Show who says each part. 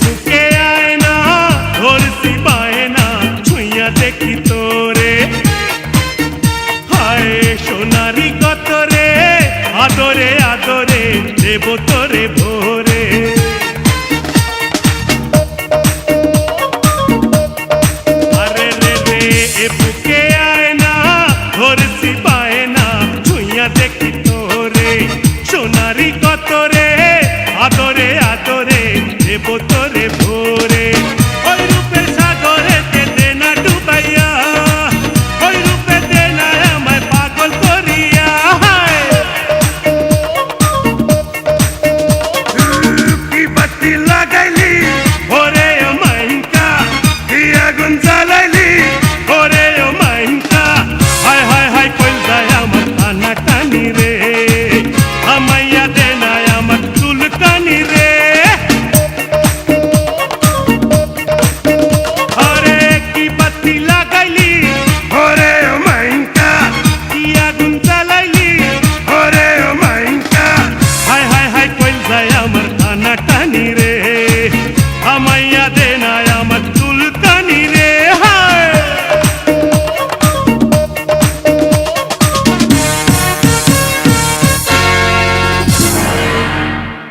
Speaker 1: বুকে আয় না, ধরছি পায় না ছুঁয়া ভোরে। আরে রে রে, এ আয় না, ধরছি পায় না ছুঁয়া দেখি তোরে। সোনারি কতরে আদরে আদরে দেব তোরে ভোরে